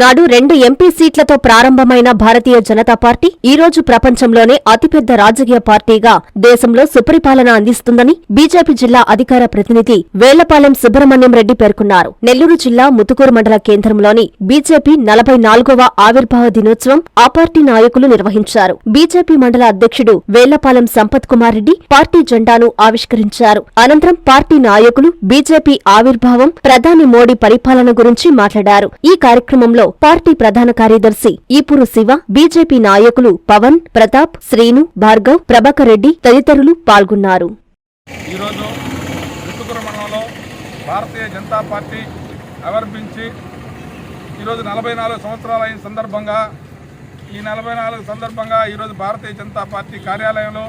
నాడు రెండు ఎంపీ సీట్లతో ప్రారంభమైన భారతీయ జనతా పార్టీ ఈ రోజు ప్రపంచంలోనే అతిపెద్ద రాజకీయ పార్టీగా దేశంలో సుపరిపాలన అందిస్తుందని బీజేపీ జిల్లా అధికార ప్రతినిధి వేలపాలెం సుబ్రహ్మణ్యం రెడ్డి పేర్కొన్నారు. నెల్లూరు జిల్లా ముతుకూరు మండల కేంద్రంలోని బీజేపీ నలభై నాలుగవ ఆవిర్భావ దినోత్సవం ఆ పార్టీ నాయకులు నిర్వహించారు. బీజేపీ మండల అధ్యక్షుడు వేలపాలెం సంపత్ కుమార్ రెడ్డి పార్టీ జెండాను ఆవిష్కరించారు. అనంతరం పార్టీ నాయకులు బీజేపీ ఆవిర్భావం ప్రధాని మోడీ పరిపాలన గురించి మాట్లాడారు. ఈ కార్యక్రమంలో పార్టీ ప్రధాన కార్యదర్శి ఈపురు శివ బీజేపీ నాయకులు పవన్ ప్రతాప్ శ్రీను భార్గవ్ ప్రభాకర్ రెడ్డి తదితరులు పాల్గొన్నారు. ఈరోజు భారతీయ జనతా పార్టీ ఆవిర్భించి ఈరోజు నలభై నాలుగు సంవత్సరాలు అయిన సందర్భంగా ఈ నలభై నాలుగు సందర్భంగా ఈరోజు భారతీయ జనతా పార్టీ కార్యాలయంలో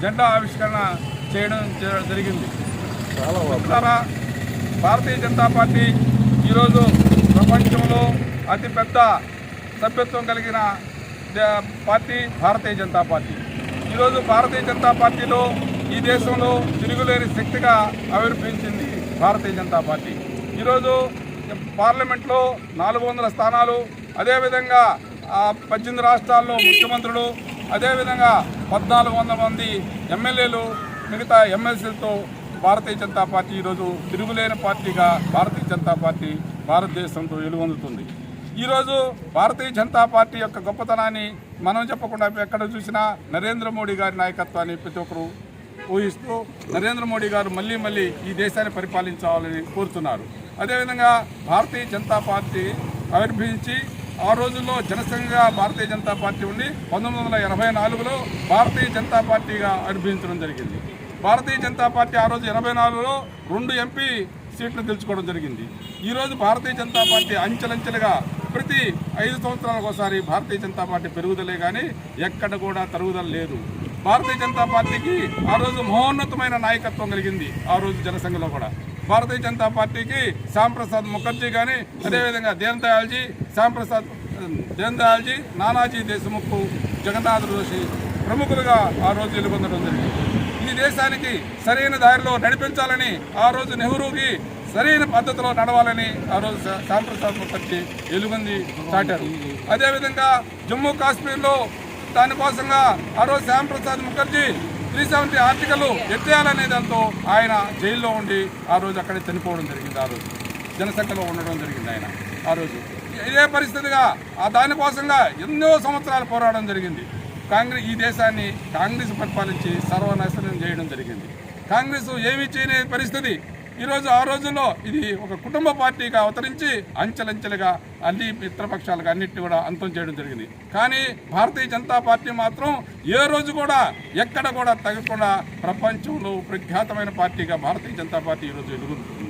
జెండా ఆవిష్కరణ చేయడం జ- జరిగింది. మిత్రులారా, భారతీయ జనతా పార్టీ ఈరోజు ప్రపంచంలో అతిపెద్ద సభ్యత్వం కలిగిన పార్టీ భారతీయ జనతా పార్టీ. ఈరోజు భారతీయ జనతా పార్టీలో ఈ దేశంలో తిరుగులేని శక్తిగా ఆవిర్భవించింది భారతీయ జనతా పార్టీ. ఈరోజు పార్లమెంట్లో నాలుగు వందల స్థానాలు అదేవిధంగా ఆ, పద్దెనిమిది రాష్ట్రాల్లో ముఖ్యమంత్రులు అదేవిధంగా పద్నాలుగు వందల మంది ఎమ్మెల్యేలు మిగతా ఎమ్మెల్సీలతో భారతీయ జనతా పార్టీ ఈరోజు తిరుగులేని పార్టీగా భారతీయ జనతా పార్టీ భారతదేశంతో వెలువొందుతుంది ఈరోజు భారతీయ జనతా పార్టీ యొక్క గొప్పతనాన్ని మనం చెప్పకుండా ఎక్కడ చూసినా నరేంద్ర మోడీ గారి నాయకత్వాన్ని ప్రతి ఒక్కరు ఊహిస్తూ నరేంద్ర మోడీ గారు మళ్ళీ మళ్ళీ ఈ దేశాన్ని పరిపాలించాలని కోరుతున్నారు. అదేవిధంగా భారతీయ జనతా పార్టీ ఆవిర్భవించి ఆ రోజుల్లో జనసంఘగా భారతీయ జనతా పార్టీ ఉండి పంతొమ్మిది వందల ఎనభై నాలుగులో భారతీయ జనతా పార్టీగా ఆవిర్భవించడం జరిగింది. భారతీయ జనతా పార్టీ ఆ రోజు ఎనభై నాలుగులో రెండు ఎంపీ సీట్లు గెలుచుకోవడం జరిగింది. ఈరోజు భారతీయ జనతా పార్టీ అంచెలంచెలుగా ప్రతి ఐదు సంవత్సరాలకు ఒకసారి భారతీయ జనతా పార్టీ పెరుగుదలే కానీ ఎక్కడ కూడా తరుగుదల లేదు. భారతీయ జనతా పార్టీకి ఆ రోజు మహోన్నతమైన నాయకత్వం కలిగింది. ఆ రోజు జనసంఘలో కూడా. భారతీయ జనతా పార్టీకి శ్యాంప్రసాద్ ముఖర్జీ కానీ అదేవిధంగా దీన్ దయాల్జీ శ్యాంప్రసాద్ దీన్ దయాల్జీ నానాజీ దేశముఖ్ జగన్నాథ్ జోషి ప్రముఖులుగా ఆ రోజు వెలుగొందడం జరిగింది. ఈ దేశానికి సరైన దారిలో నడిపించాలని ఆ రోజు నెహ్రూకి సరైన పద్ధతిలో నడవాలని ఆ రోజు శాంప్రసాద్ ముఖర్జీ ఎలుగుంది చాటారు. అదేవిధంగా జమ్మూ కాశ్మీర్లో దానికోసంగా ఆ రోజు Shyamprasad Mukherjee three seventy article ఎత్తేయాలనే దాంతో ఆయన జైల్లో ఉండి ఆ రోజు అక్కడే చనిపోవడం జరిగింది. ఆ రోజు జనసంఖ్యలో ఉండడం జరిగింది ఆయన. ఆ రోజు ఇదే పరిస్థితిగా ఆ దానికోసంగా ఎన్నో సంవత్సరాలు పోరాడడం జరిగింది. కాంగ్రెస్ ఈ దేశాన్ని కాంగ్రెస్ పరిపాలించి సర్వనాశనం చేయడం జరిగింది. కాంగ్రెస్ ఏమీ చేయని పరిస్థితి ఈరోజు ఆ రోజుల్లో ఇది ఒక కుటుంబ పార్టీగా అవతరించి అంచెలంచెలుగా అన్ని మిత్రపక్షాలకు అన్నింటినీ కూడా అంతం చేయడం జరిగింది. కానీ భారతీయ జనతా పార్టీ మాత్రం ఏ రోజు కూడా ఎక్కడ కూడా తగ్గకుండా ప్రపంచంలో ప్రఖ్యాతమైన పార్టీగా భారతీయ జనతా పార్టీ ఈరోజు ఎదుగుతుంది.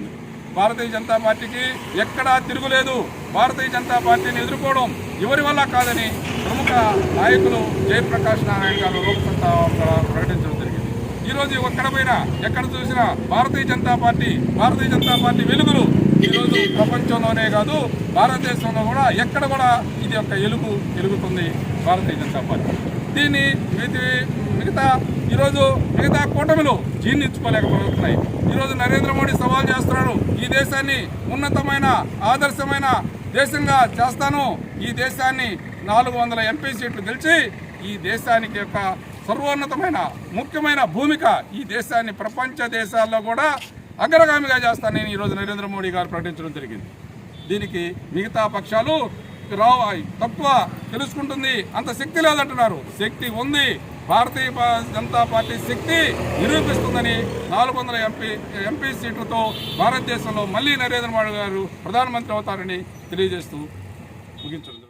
భారతీయ జనతా పార్టీకి ఎక్కడా తిరుగులేదు. భారతీయ జనతా పార్టీని ఎదుర్కోవడం ఎవరి వల్ల కాదని ప్రముఖ నాయకులు జయప్రకాష్ నారాయణ గారు లోక్సత్తా ప్రకటించడం ఈరోజు ఎక్కడ పోయినా ఎక్కడ చూసినా భారతీయ జనతా పార్టీ భారతీయ జనతా పార్టీ వెలుగులు ఈరోజు ప్రపంచంలోనే కాదు భారతదేశంలో కూడా ఎక్కడ కూడా ఇది ఒక ఎలుగు ఎలుగుతుంది భారతీయ జనతా పార్టీ. దీన్ని మిగతా మిగతా ఈరోజు మిగతా కూటమిలు జీర్ణించుకోలేకపోతున్నాయి. ఈరోజు నరేంద్ర మోడీ సవాల్ చేస్తున్నాడు ఈ దేశాన్ని ఉన్నతమైన ఆదర్శమైన దేశంగా చేస్తాను ఈ దేశాన్ని నాలుగు వందల ఎంపీ సీట్లు గెలిచి ఈ దేశానికి యొక్క సర్వోన్నతమైన ముఖ్యమైన భూమిక ఈ దేశాన్ని ప్రపంచ దేశాల్లో కూడా అగ్రగామిగా చేస్తానని ఈరోజు నరేంద్ర మోడీ గారు ప్రకటించడం జరిగింది. దీనికి మిగతా పక్షాలు రావు తక్కువ తెలుసుకుంటుంది. అంత శక్తి లేదంటున్నారు. శక్తి ఉంది. భారతీయ జనతా పార్టీ శక్తి నిరూపిస్తుందని నాలుగు వందల ఎంపీ ఎంపీ సీట్లతో భారతదేశంలో మళ్ళీ నరేంద్ర మోడీ గారు ప్రధానమంత్రి అవుతారని తెలియజేస్తూ ముగించడం